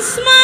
আসমানে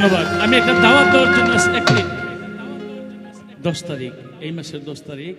ধন্যবাদ। আমি একটা দাওয়াত দেওয়ার জন্য এক মিনিট দশ তারিখ এই মাসের দশ তারিখ।